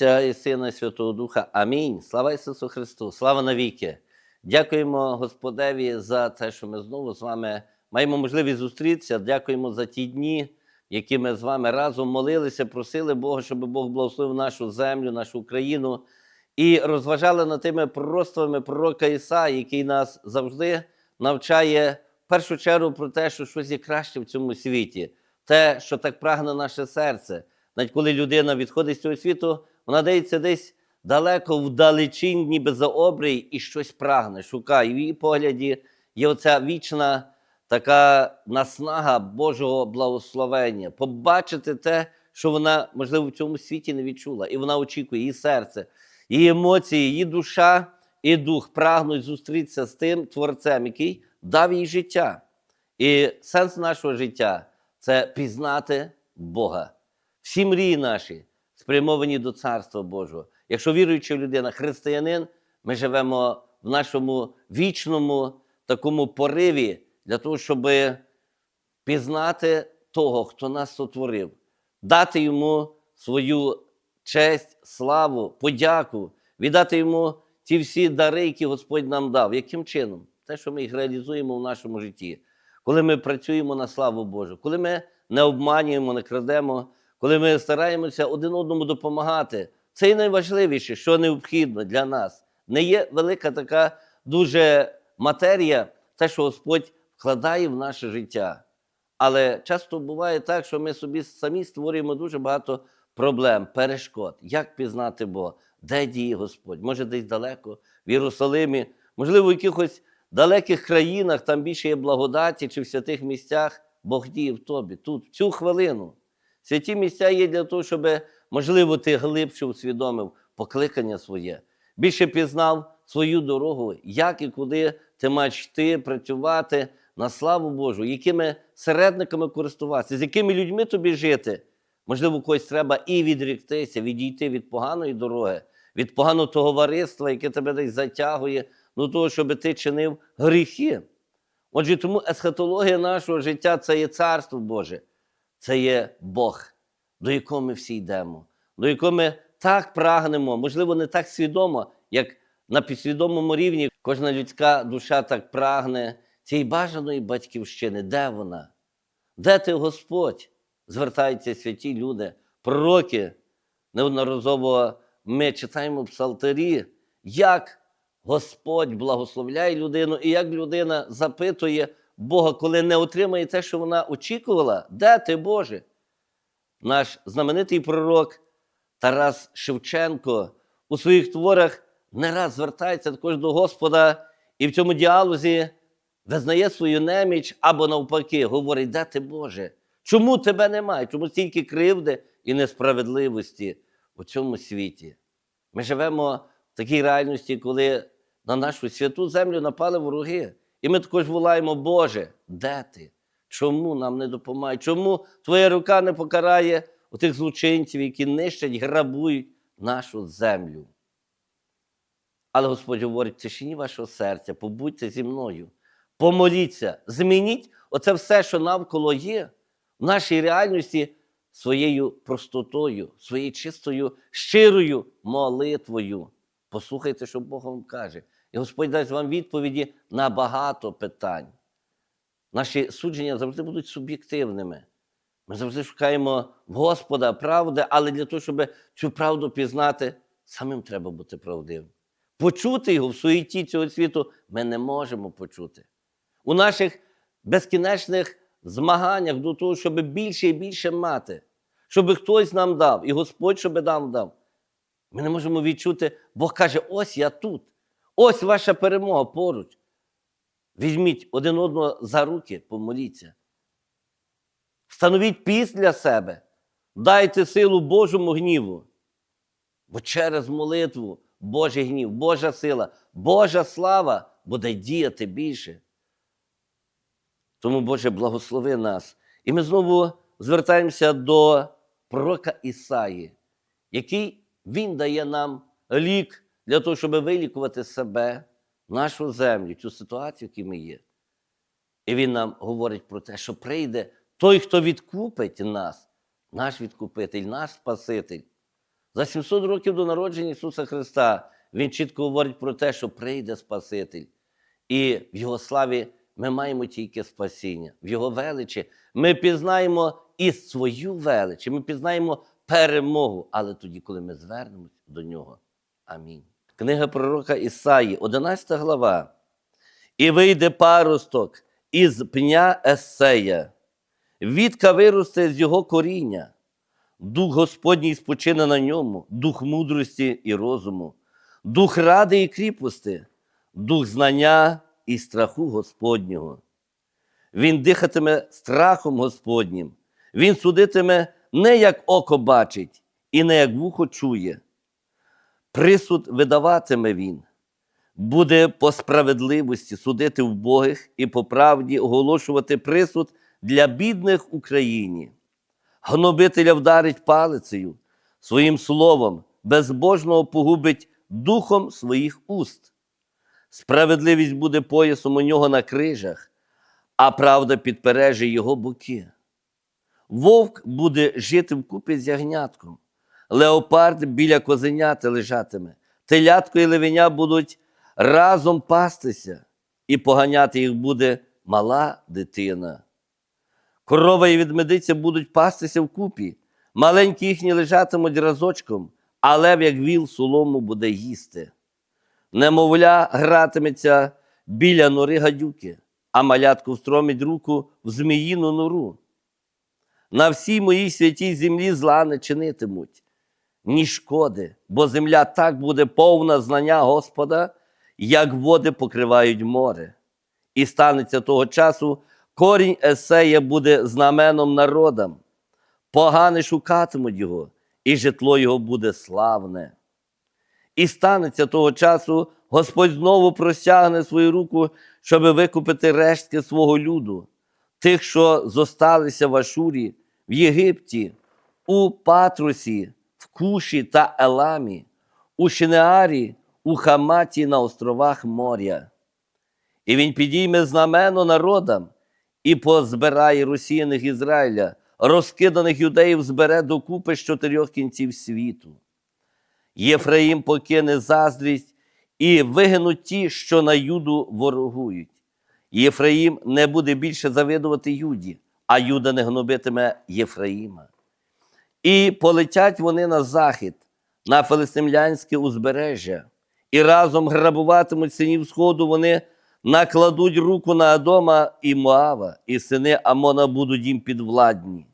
Отця і Сина, і Святого Духа. Амінь. Слава Ісусу Христу, слава навіки. Дякуємо Господеві за те, що ми знову з вами маємо можливість зустрітися. Дякуємо за ті дні, які ми з вами разом молилися, просили Бога, щоб Бог благословив нашу землю, нашу Україну. І розважали над тими пророцтвами пророка Ісаї, який нас завжди навчає в першу чергу про те, що щось є краще в цьому світі, те, що так прагне наше серце. Навіть коли людина відходить з цього світу, вона дається десь далеко вдалечінь, ніби за обрій, і щось прагне, шукає. В її погляді є оця вічна така наснага Божого благословення, побачити те, що вона, можливо, в цьому світі не відчула, і вона очікує її серце, її емоції, її душа і дух прагнуть зустрітися з тим творцем, який дав їй життя. І сенс нашого життя це пізнати Бога. Всі мрії наші спрямовані до Царства Божого. Якщо віруюча людина, християнин, ми живемо в нашому вічному такому пориві для того, щоб пізнати того, хто нас сотворив, дати йому свою честь, славу, подяку, віддати йому ті всі дари, які Господь нам дав. Яким чином? Те, що ми їх реалізуємо в нашому житті, коли ми працюємо на славу Божу, коли ми не обманюємо, не крадемо, коли ми стараємося один одному допомагати. Це і найважливіше, що необхідно для нас. Не є велика така дуже матерія, те, що Господь вкладає в наше життя. Але часто буває так, що ми собі самі створюємо дуже багато проблем, перешкод. Як пізнати Бога? Де діє Господь? Може, десь далеко, в Єрусалимі, можливо, в якихось далеких країнах, там більше є благодаті чи в святих місцях. Бог діє в тобі, тут, в цю хвилину. Святі місця є для того, щоб, можливо, ти глибше усвідомив покликання своє, більше пізнав свою дорогу, як і куди ти маєш йти, працювати на славу Божу, якими середниками користуватися, з якими людьми тобі жити. Можливо, когось треба і відріктися, відійти від поганої дороги, від поганого товариства, яке тебе десь затягує, до того, щоб ти чинив гріхи. Отже, тому есхатологія нашого життя це є царство Боже, це є Бог, до якого ми всі йдемо, до якого ми так прагнемо, можливо, не так свідомо, як на підсвідомому рівні кожна людська душа так прагне цієї бажаної батьківщини. Де вона? Де ти, Господь? Звертаються святі люди, пророки. Неодноразово ми читаємо псалтирі, як Господь благословляє людину, і як людина запитує Бога, коли не отримає те, що вона очікувала, де ти, Боже? Наш знаменитий пророк Тарас Шевченко у своїх творах не раз звертається також до Господа і в цьому діалозі визнає свою неміч або навпаки, говорить, де ти, Боже? Чому тебе немає? Чому стільки кривди і несправедливості у цьому світі? Ми живемо в такій реальності, коли на нашу святу землю напали вороги. І ми також волаємо, Боже, де ти? Чому нам не допомагає? Чому Твоя рука не покарає тих злочинців, які нищать, грабують нашу землю? Але Господь говорить, в тишині вашого серця, побудьте зі мною, помоліться, змініть оце все, що навколо є, в нашій реальності своєю простотою, своєю чистою, щирою молитвою. Послухайте, що Бог вам каже. І Господь дасть вам відповіді на багато питань. Наші судження завжди будуть суб'єктивними. Ми завжди шукаємо Господа правди, але для того, щоб цю правду пізнати, самим треба бути правдивим. Почути його в суєті цього світу ми не можемо почути. У наших безкінечних змаганнях до того, щоб більше і більше мати, щоб хтось нам дав, і Господь щоб нам дав. Ми не можемо відчути, Бог каже: ось я тут, ось ваша перемога поруч. Візьміть один одного за руки, помоліться. Встановіть піс для себе, дайте силу Божому гніву. Бо через молитву Божий гнів, Божа сила, Божа слава буде діяти більше. Тому, Боже, благослови нас. І ми знову звертаємося до пророка Ісаї, який він дає нам лік для того, щоб вилікувати себе, нашу землю, цю ситуацію, в якій ми є. І він нам говорить про те, що прийде той, хто відкупить нас, наш відкупитель, наш Спаситель. За 700 років до народження Ісуса Христа Він чітко говорить про те, що прийде Спаситель. І в Його славі ми маємо тільки спасіння. В Його величі ми пізнаємо і свою велич, ми пізнаємо перемогу, але тоді, коли ми звернемось до нього. Амінь. Книга пророка Ісаї, 11 глава. І вийде паросток із пня Есея, Вітка виросте з його коріння, дух Господній спочине на ньому, дух мудрості і розуму, дух ради і кріпости, дух знання і страху Господнього. Він дихатиме страхом Господнім, він судитиме не як око бачить, і не як вухо чує. Присуд видаватиме він, буде по справедливості судити вбогих і по правді оголошувати присуд для бідних Україні. Гнобителя вдарить палицею, своїм словом, безбожного погубить духом своїх уст. Справедливість буде поясом у нього на крижах, а правда підпереже його боки. Вовк буде жити вкупі з ягнятком, леопард біля козеняти лежатиме, телятко і левеня будуть разом пастися, і поганяти їх буде мала дитина. Корова і ведмедиця будуть пастися вкупі, маленькі їхні лежатимуть разочком, а лев, як віл, солому буде їсти. Немовля гратиметься біля нори гадюки, а малятку встромить руку в зміїну нору. На всій моїй святій землі зла не чинитимуть, ні шкоди, бо земля так буде повна знання Господа, як води покривають море. І станеться того часу, корінь Есея буде знаменом народам. Погани шукатимуть його, і житло його буде славне. І станеться того часу, Господь знову простягне свою руку, щоб викупити рештки свого люду, тих, що зосталися в Ашурі, в Єгипті, у Патрусі, в Куші та Еламі, у Шинеарі, у Хаматі на островах моря. І він підійме знамено народам і позбирає росіяних Ізраїля, розкиданих юдеїв збере докупи з чотирьох кінців світу. Єфраїм покине заздрість і вигинуть ті, що на Юду ворогують. Єфраїм не буде більше завидувати Юді, а Юда не гнобитиме Єфраїма. І полетять вони на захід, на филистимлянське узбережжя, і разом грабуватимуть синів Сходу, вони накладуть руку на Адома і Моава, і сини Амона будуть їм підвладні.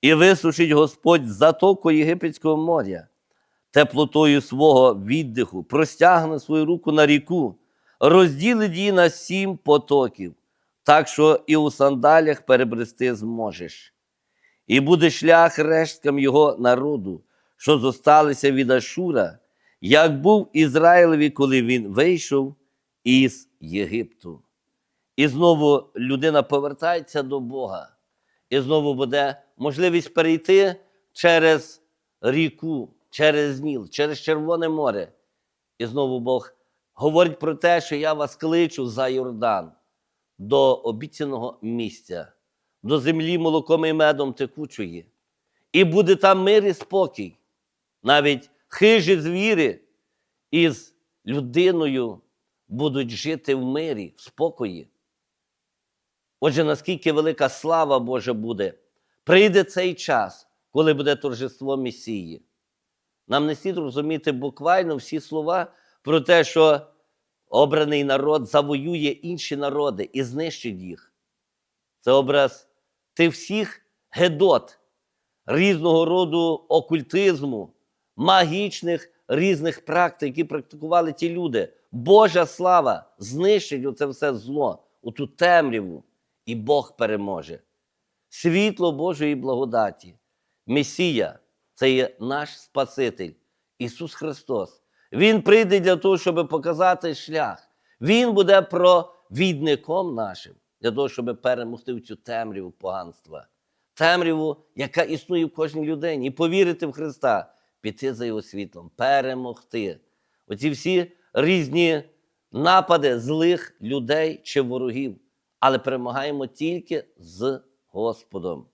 І висушить Господь затоку Єгипетського моря, теплотою свого віддиху, простягне свою руку на ріку, розділить її на сім потоків, так що і у сандалях перебрести зможеш. І буде шлях решткам його народу, що зосталися від Ашура, як був Ізраїлеві, коли він вийшов із Єгипту. І знову людина повертається до Бога, і знову буде можливість перейти через ріку, через Ніл, через Червоне море. І знову Бог говорить про те, що я вас кличу за Йордан до обіцяного місця, до землі молоком і медом текучої. І буде там мир і спокій. Навіть хижі звіри із людиною будуть жити в мирі, в спокої. Отже, наскільки велика слава Божа буде, прийде цей час, коли буде торжество Месії. Нам не слід розуміти буквально всі слова про те, що обраний народ завоює інші народи і знищить їх. Це образ тих всіх гедот, різного роду окультизму, магічних різних практик, які практикували ті люди. Божа слава знищить оце все зло, оту темряву, і Бог переможе. Світло Божої благодаті, Месія це є наш Спаситель, Ісус Христос. Він прийде для того, щоб показати шлях. Він буде провідником нашим для того, щоб перемогти цю темряву поганства, темряву, яка існує в кожній людині, і повірити в Христа, піти за Його світлом, перемогти. Оці всі різні напади злих людей чи ворогів, але перемагаємо тільки з Господом.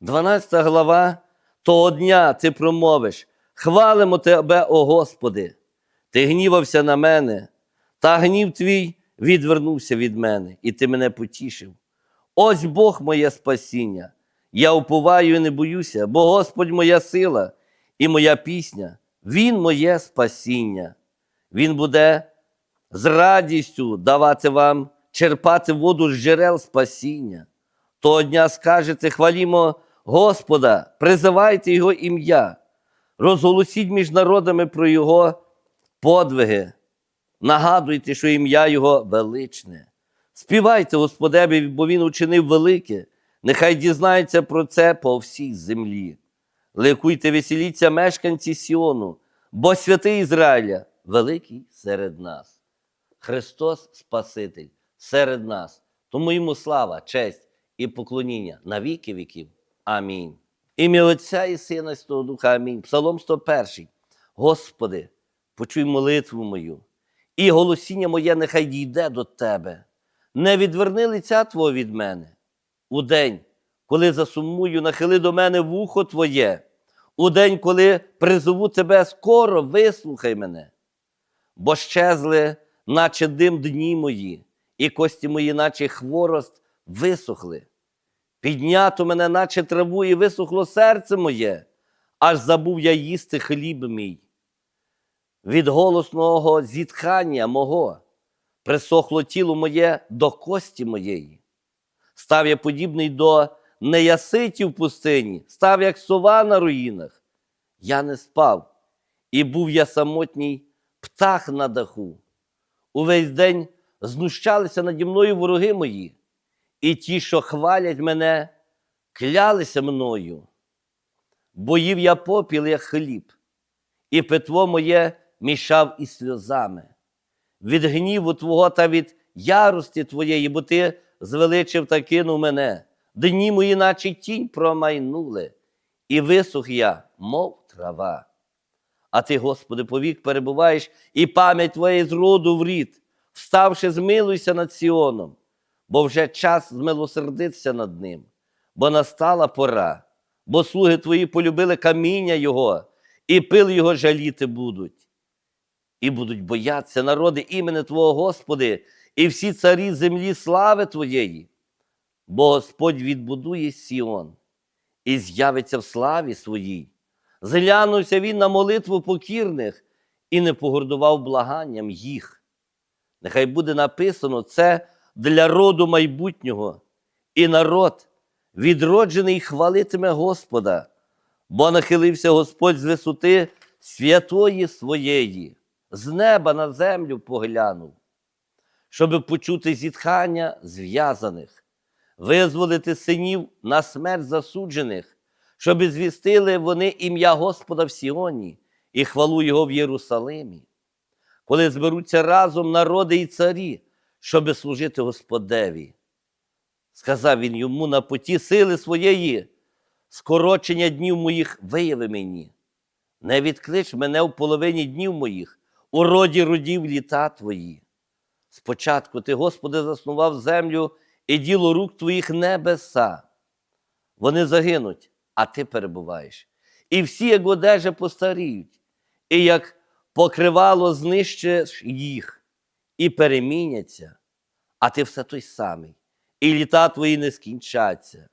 12 глава того дня ти промовиш: Хвалимо Тебе, о Господи. Ти гнівався на мене, та гнів твій відвернувся від мене, і ти мене потішив. Ось Бог моє спасіння. Я уповаю і не боюся, бо Господь моя сила і моя пісня, Він моє спасіння. Він буде з радістю давати вам черпати воду з джерел спасіння. Того дня скажете, хвалімо Господа, призивайте Його ім'я, розголосіть між народами про Його подвиги, нагадуйте, що ім'я Його величне. Співайте Господеві, бо Він учинив велике, нехай дізнається про це по всій землі. Ликуйте, веселіться, мешканці Сіону, бо святий Ізраїля великий серед нас. Христос Спаситель серед нас. Тому йому слава, честь і поклоніння на віки віків. Амінь. Ім'я Отця і Сина Святого Духа. Амінь. Псалом 101. Господи, почуй молитву мою, і голосіння моє нехай дійде до Тебе. Не відверни лиця Твого від мене. У день, коли засумую, нахили до мене вухо Твоє. У день, коли призову Тебе, скоро вислухай мене. Бо щезли, наче дим дні мої, і кості мої, наче хворост, висохли. Піднято мене, наче траву, і висохло серце моє, аж забув я їсти хліб мій. Від голосного зітхання мого присохло тіло моє до кості моєї. Став я подібний до неяситів пустині, став як сова на руїнах. Я не спав, і був я самотній птах на даху. Увесь день знущалися наді мною вороги мої, і ті, що хвалять мене, клялися мною. Бо їв я попіл, як хліб, і питво моє мішав із сльозами. Від гніву Твого та від ярості Твоєї, бо Ти звеличив та кинув мене. Дні мої, наче тінь промайнули, і висух я, мов трава. А ти, Господи, повік перебуваєш, і пам'ять Твоя з роду в рід. Вставши, змилуйся над Сіоном, бо вже час змилосердитися над ним, бо настала пора, бо слуги Твої полюбили каміння Його, і пил Його жаліти будуть. І будуть боятися народи імени Твого Господи, і всі царі землі слави Твоєї. Бо Господь відбудує Сіон і з'явиться в славі своїй. Зглянувся він на молитву покірних і не погордував благанням їх. Нехай буде написано це для роду майбутнього, і народ, відроджений, хвалитиме Господа, бо нахилився Господь з висоти святої своєї, з неба на землю поглянув, щоб почути зітхання зв'язаних, визволити синів на смерть засуджених, щоб звістили вони ім'я Господа в Сіоні і хвалу Його в Єрусалимі коли зберуться разом народи і царі, щоби служити Господеві. Сказав він йому на поті сили своєї, скорочення днів моїх вияви мені. Не відклич мене в половині днів моїх, у роді родів літа твої. Спочатку ти, Господи, заснував землю і діло рук твоїх небеса. Вони загинуть, а ти перебуваєш. І всі, як одежа, постаріють, і як покривало знищиш їх і переміняться, а ти все той самий, і літа твої не скінчаться.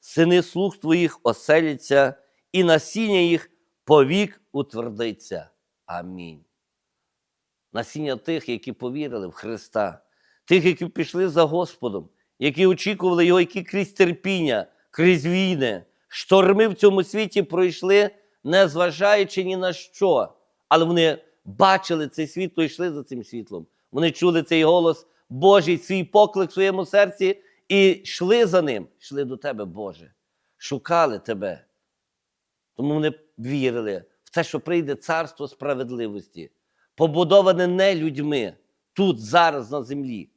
Сини слуг твоїх оселяться, і насіння їх повік утвердиться. Амінь. Насіння тих, які повірили в Христа, тих, які пішли за Господом, які очікували Його, які крізь терпіння, крізь війни, шторми в цьому світі пройшли, не зважаючи ні на що але вони бачили це світло і йшли за цим світлом. Вони чули цей голос Божий, свій поклик в своєму серці і йшли за ним, йшли до тебе, Боже, шукали тебе. Тому вони вірили в те, що прийде царство справедливості, побудоване не людьми тут, зараз на землі,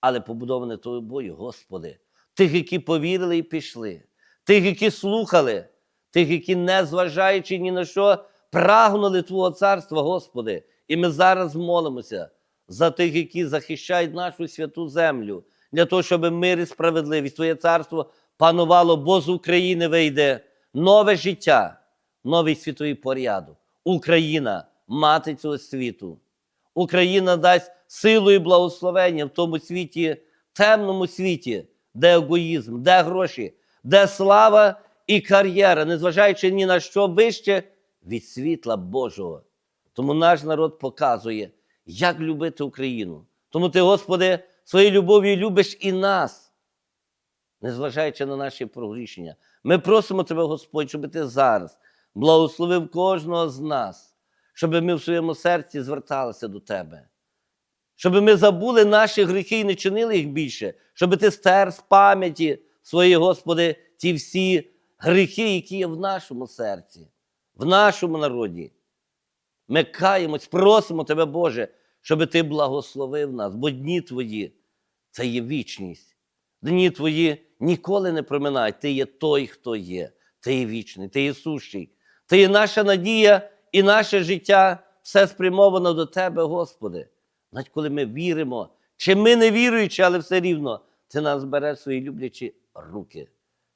але побудоване тобою, Господи, тих, які повірили і пішли, тих, які слухали, тих, які, не зважаючи ні на що, прагнули Твого царства, Господи. І ми зараз молимося за тих, які захищають нашу святу землю, для того, щоб мир і справедливість, Твоє царство панувало, бо з України вийде нове життя, новий світовий порядок. Україна мати цього світу. Україна дасть силу і благословення в тому світі, темному світі, де егоїзм, де гроші, де слава і кар'єра, незважаючи ні на що вище від світла Божого. Тому наш народ показує, як любити Україну. Тому ти, Господи, своєю любов'ю любиш і нас, незважаючи на наші прогрішення. Ми просимо Тебе, Господь, щоб ти зараз благословив кожного з нас, щоб ми в своєму серці зверталися до Тебе. Щоб ми забули наші гріхи і не чинили їх більше, щоб ти стер з пам'яті своєї, Господи, ті всі гріхи, які є в нашому серці, в нашому народі. Ми каємось, просимо Тебе, Боже, щоб Ти благословив нас, бо дні Твої це є вічність. Дні Твої ніколи не проминають. Ти є той, хто є. Ти є вічний, ти є сущий. Ти є наша надія і наше життя все спрямовано до Тебе, Господи. Навіть коли ми віримо, чи ми не віруючи, але все рівно, Ти нас береш свої люблячі руки.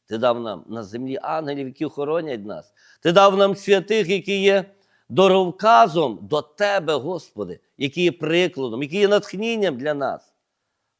Ти дав нам на землі ангелів, які охоронять нас. Ти дав нам святих, які є дороговказом до Тебе, Господи, які є прикладом, які є натхненням для нас.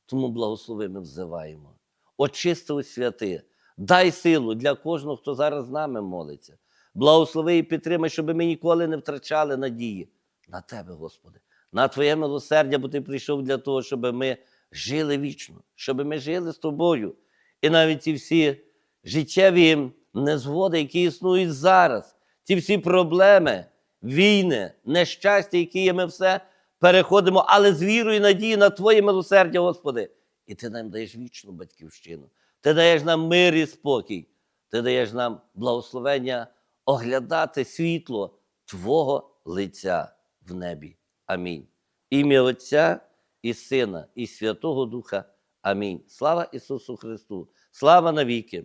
Тому благослови ми взиваємо. Очисти святи, дай силу для кожного, хто зараз з нами молиться. Благослови і підтримай, щоб ми ніколи не втрачали надії на Тебе, Господи, на Твоє милосердя, бо Ти прийшов для того, щоб ми жили вічно, щоб ми жили з тобою. І навіть ці всі життєві незгоди, які існують зараз, ці всі проблеми, війни, нещастя, які є, ми все переходимо, але з вірою і надією на Твоє милосердя, Господи. І Ти нам даєш вічну батьківщину. Ти даєш нам мир і спокій. Ти даєш нам благословення оглядати світло Твого лиця в небі. Амінь. Ім'я Отця і Сина, і Святого Духа. Амінь. Слава Ісусу Христу! Слава навіки!